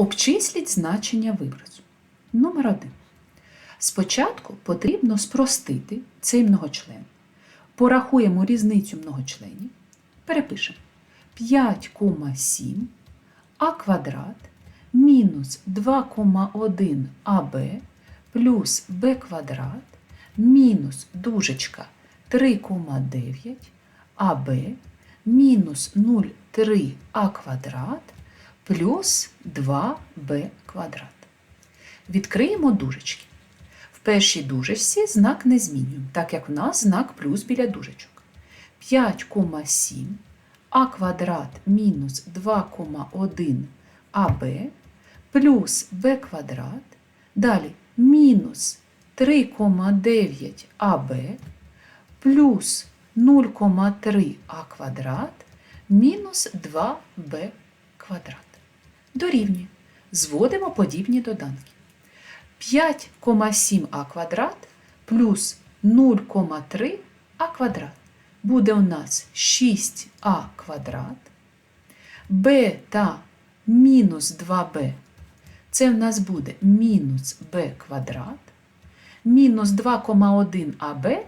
Обчисліть значення виразу. Номер 1. Спочатку потрібно спростити цей многочлен. Порахуємо різницю многочленів. Перепишемо 5,7 а квадрат мінус 2,1 АБ плюс Б квадрат мінус дужечка 3,9 АБ мінус 0,3 А квадрат плюс 2b квадрат. Відкриємо дужечки. В першій дужечці знак не змінюємо, так як в нас знак плюс біля дужечок. 5,7 а квадрат мінус 2,1 АБ плюс b квадрат. Далі мінус 3,9 АБ плюс 0,3 а квадрат мінус 2b квадрат. Дорівнює. Зводимо подібні доданки. 5,7а квадрат плюс 0,3 а квадрат. Буде у нас 6а квадрат. b та мінус 2b. Це в нас буде мінус b квадрат. Мінус 2,1аб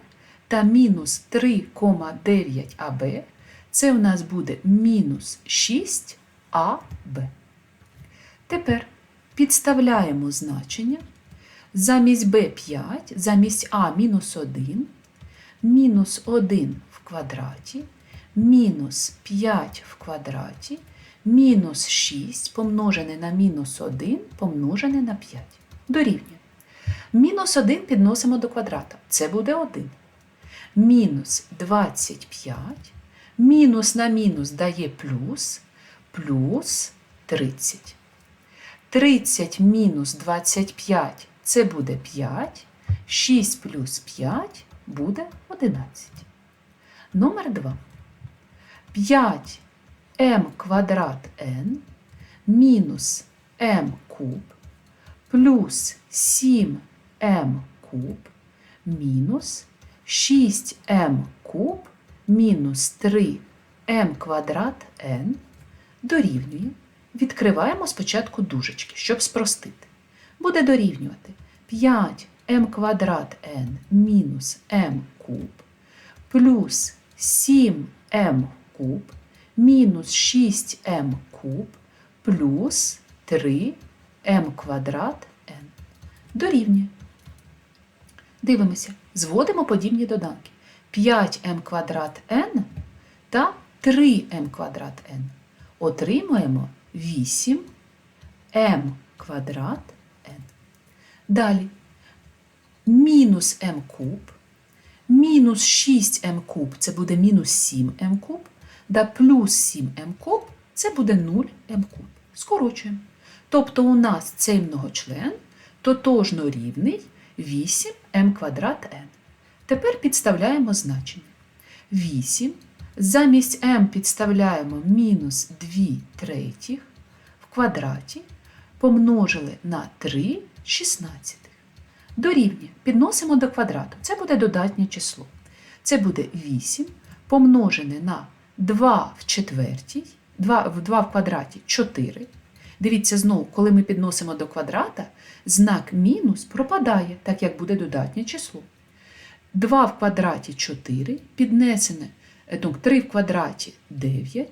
та мінус 3,9аб. Це у нас буде мінус 6 АБ. Тепер підставляємо значення. Замість b 5, замість А мінус 1, мінус 1 в квадраті, мінус 5 в квадраті, мінус 6 помножене на мінус 1 помножене на 5. Дорівнює. Мінус 1 підносимо до квадрата. Це буде 1. Мінус 25. Мінус на мінус дає плюс плюс 30. 30 мінус 25 це буде 5. 6 плюс 5 буде 11. Номер 2. 5 м квадрат n мінус м куб плюс 7 м куб мінус 6 м куб мінус 3 м квадрат n дорівнює. Відкриваємо спочатку дужечки, щоб спростити. Буде дорівнювати 5m квадрат n мінус m куб плюс 7m куб мінус 6m куб плюс 3m квадрат n. Дорівнює. Дивимося, зводимо подібні доданки. 5m квадрат n та 3m квадрат n отримуємо 8 m квадрат n. Далі мінус m куб, мінус 6m куб це буде мінус 7m куб, да плюс 7m куб це буде 0m куб. Скорочуємо. Тобто у нас цей многочлен тотожно рівний 8m квадрат n. Тепер підставляємо значення. 8 Замість m підставляємо мінус 2 третіх в квадраті, помножили на 3 шістнадцятих. Дорівнює, підносимо до квадрату. Це буде додатнє число. Це буде 8 помножене на 2 в четвертій, 2 в 2 в квадраті 4. Дивіться знову, коли ми підносимо до квадрата, знак мінус пропадає, так як буде додатнє число. 2 в квадраті 4 піднесене 3 в квадраті 9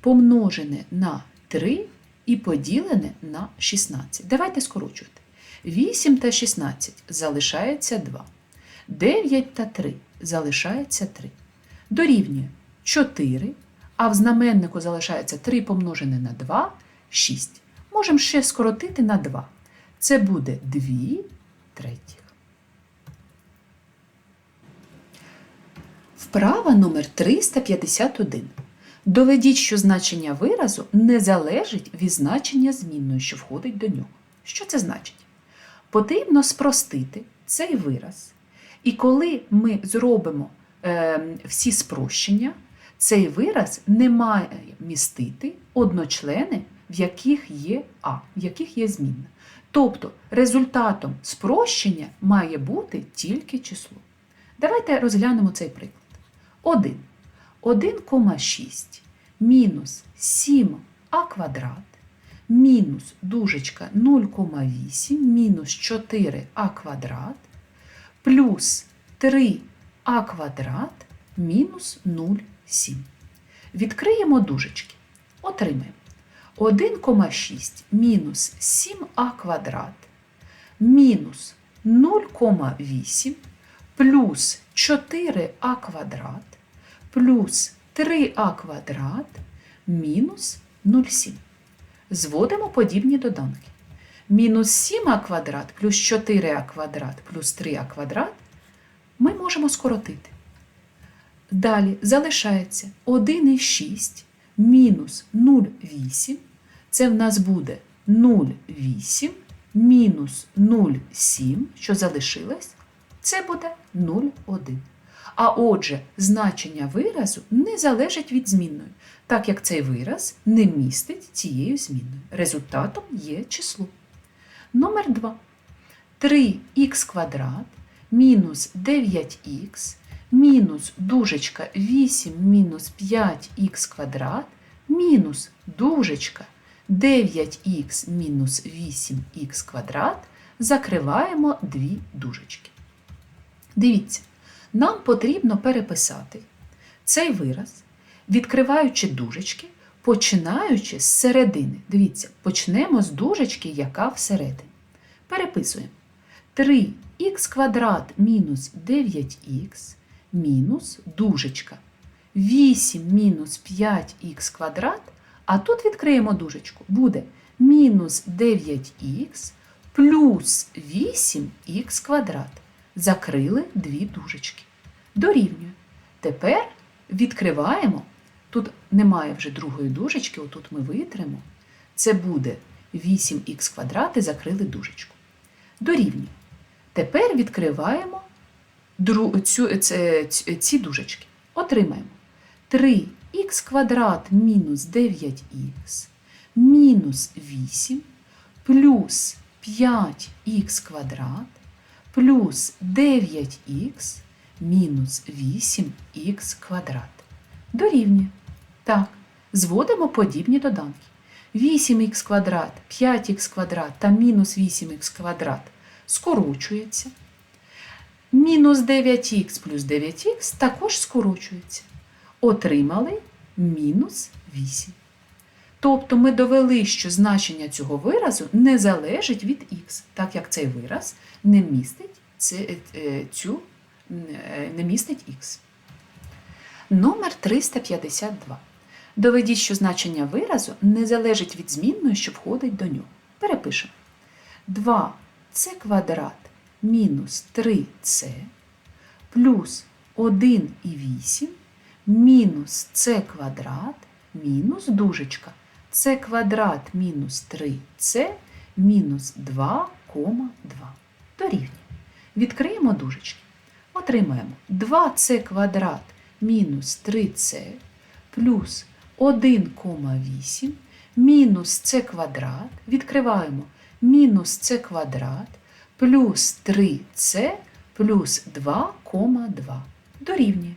помножене на 3 і поділене на 16. Давайте скорочувати. 8 та 16 залишається 2. 9 та 3 залишається 3. Дорівнює 4, а в знаменнику залишається 3 помножене на 2 6. Можемо ще скоротити на 2. Це буде 2 третіх. Вправа номер 351. Доведіть, що значення виразу не залежить від значення змінної, що входить до нього. Що це значить? Потрібно спростити цей вираз. І коли ми зробимо е, всі спрощення, цей вираз не має містити одночлени, в яких є А, в яких є змінна. Тобто результатом спрощення має бути тільки число. Давайте розглянемо цей приклад. 1. 1,6 мінус 7а квадрат. Мінус дужечка 0,8 мінус 4а квадрат. Плюс 3а квадрат. Мінус 0,7. Відкриємо дужечки. Отримаємо. 1,6 мінус 7а квадрат. Мінус 0,8 плюс 4а квадрат плюс 3а квадрат мінус 0,7. Зводимо подібні доданки. Мінус 7а квадрат плюс 4а квадрат плюс 3а квадрат ми можемо скоротити. Далі залишається 1,6 мінус 0,8. Це в нас буде 0,8 мінус 0,7, що залишилось, це буде 0,1. А отже, значення виразу не залежить від змінної, так як цей вираз не містить цією змінною. Результатом є число. Номер 2. 3х квадрат мінус 9х мінус дужечка 8 мінус 5х квадрат мінус дужечка 9х мінус 8х квадрат закриваємо дві дужечки. Дивіться, нам потрібно переписати цей вираз, відкриваючи дужечки, починаючи з середини. Дивіться, почнемо з дужечки, яка всередині. Переписуємо 3х квадрат мінус 9х мінус дужечка 8 мінус 5х квадрат, а тут відкриємо дужечку, буде мінус 9х плюс 8х квадрат. Закрили дві дужечки. Дорівнює. Тепер відкриваємо. Тут немає вже другої дужечки, отут ми витримо. Це буде 8х квадрат і закрили дужечку. Дорівнює. Тепер відкриваємо дру- цю, це, ці дужечки. Отримаємо 3х квадрат мінус 9х мінус 8 плюс 5х квадрат плюс 9х мінус 8х квадрат. Дорівнює. Так, зводимо подібні доданки. 8х квадрат, 5х квадрат та мінус 8х квадрат скорочується. Мінус 9х плюс 9х також скорочується. Отримали мінус 8. Тобто ми довели, що значення цього виразу не залежить від х, так як цей вираз не містить це- е, цю е, не містить х. Номер 352. Доведіть, що значення виразу не залежить від змінної, що входить до нього. Перепишемо. 2c квадрат мінус 3c плюс 1,8 мінус c квадрат мінус дужечка c квадрат мінус 3c мінус 2,2 дорівнює. Відкриємо дужечки. Отримаємо 2c квадрат мінус 3c плюс 1,8 мінус c квадрат. Відкриваємо мінус c квадрат плюс 3c плюс 2,2 дорівнює.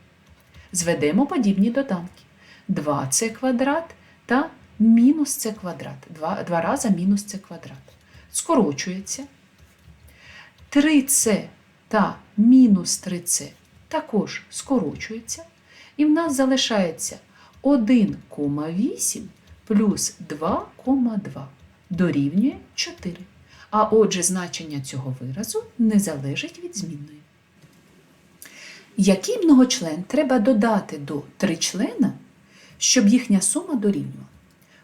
Зведемо подібні доданки. 2c квадрат та мінус c квадрат. Два, два рази мінус c квадрат. Скорочується. 3c та мінус 3c також скорочується. І в нас залишається 1,8 плюс 2,2 дорівнює 4. А отже, значення цього виразу не залежить від змінної. Який многочлен треба додати до тричлена, щоб їхня сума дорівнювала?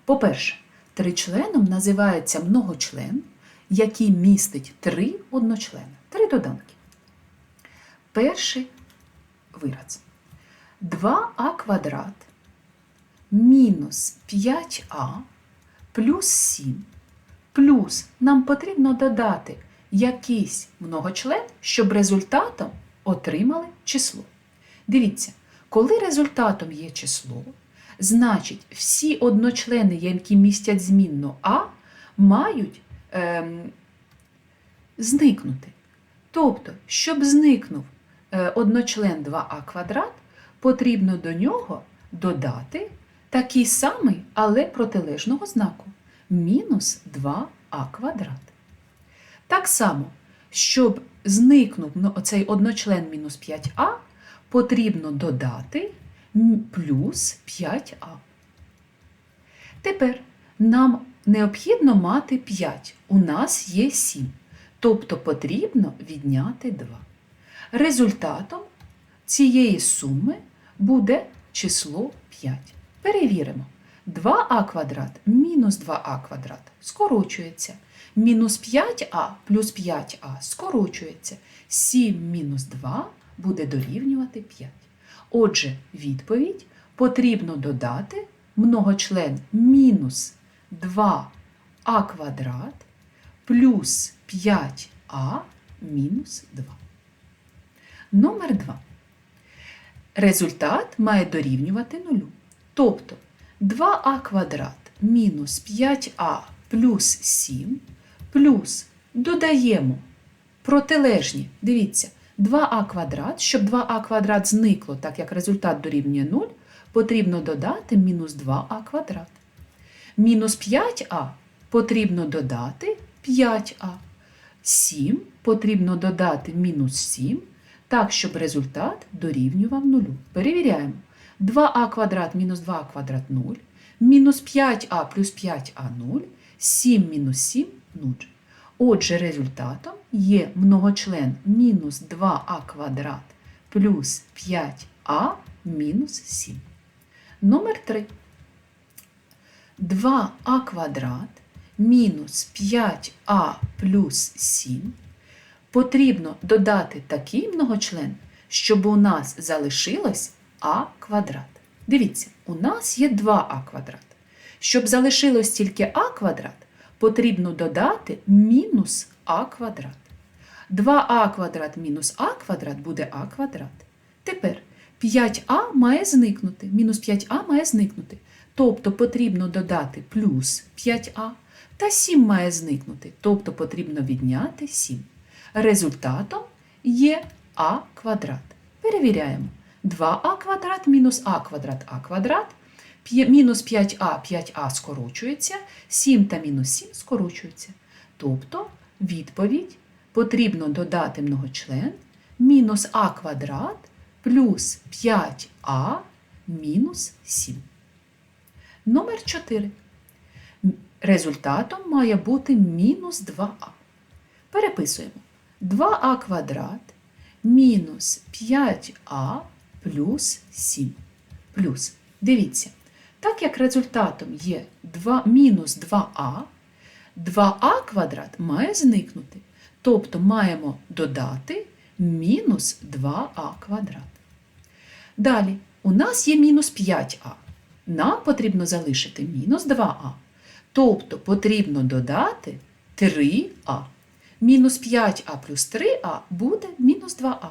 По-перше, тричленом називається многочлен, який містить три одночлени. Три доданки. Перший вираз. 2а квадрат мінус 5а плюс 7 плюс нам потрібно додати якийсь многочлен, щоб результатом отримали число. Дивіться, коли результатом є число, значить всі одночлени, які містять змінну А, мають ем, зникнути. Тобто, щоб зникнув е, одночлен 2а квадрат, потрібно до нього додати такий самий, але протилежного знаку мінус 2а квадрат. Так само, щоб зникнув ну, оцей одночлен мінус 5а, потрібно додати плюс 5а. Тепер нам необхідно мати 5. У нас є 7. Тобто потрібно відняти 2. Результатом цієї суми буде число 5. Перевіримо. 2а квадрат мінус 2а квадрат скорочується. Мінус 5а плюс 5а скорочується. 7 мінус 2 буде дорівнювати 5. Отже, відповідь потрібно додати многочлен мінус 2а квадрат плюс 5а мінус 2. Номер 2. Результат має дорівнювати нулю. Тобто 2а квадрат мінус 5а плюс 7 плюс додаємо протилежні. Дивіться, 2а квадрат, щоб 2а квадрат зникло, так як результат дорівнює 0, потрібно додати мінус 2а квадрат. Мінус 5а потрібно додати 5а. 7 потрібно додати мінус 7, так, щоб результат дорівнював 0. Перевіряємо. 2а квадрат мінус 2а квадрат 0, мінус 5а плюс 5а 0, 7 мінус 7 0. Отже, результатом є многочлен мінус 2а квадрат плюс 5а мінус 7. Номер 3. 2а квадрат мінус 5а плюс 7 потрібно додати такий многочлен, щоб у нас залишилось а квадрат. Дивіться, у нас є 2а квадрат. Щоб залишилось тільки а квадрат, потрібно додати мінус а квадрат. 2а квадрат мінус а квадрат буде а квадрат. Тепер 5а має зникнути, мінус 5а має зникнути. Тобто потрібно додати плюс 5а, та 7 має зникнути, тобто потрібно відняти 7. Результатом є а квадрат. Перевіряємо. 2а квадрат мінус а квадрат а квадрат. Мінус 5а, 5а скорочується, 7 та мінус 7 скорочуються. Тобто відповідь потрібно додати многочлен мінус а квадрат плюс 5а мінус 7. Номер 4. Результатом має бути мінус 2а. Переписуємо. 2а квадрат мінус 5а плюс 7. Плюс. Дивіться, так як результатом є 2, мінус 2а, 2а квадрат має зникнути. Тобто маємо додати мінус 2а квадрат. Далі, у нас є мінус 5а. Нам потрібно залишити мінус 2а. Тобто потрібно додати 3а. Мінус 5а плюс 3а буде мінус 2а.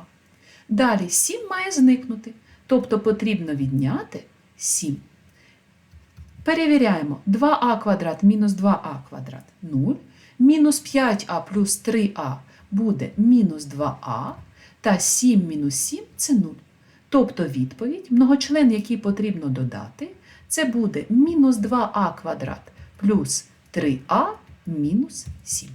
Далі 7 має зникнути. Тобто потрібно відняти 7. Перевіряємо. 2а квадрат мінус 2а квадрат 0. Мінус 5а плюс 3а буде мінус 2а. Та 7 мінус 7 це 0. Тобто відповідь, многочлен, який потрібно додати, це буде мінус 2а квадрат плюс 3а мінус 7.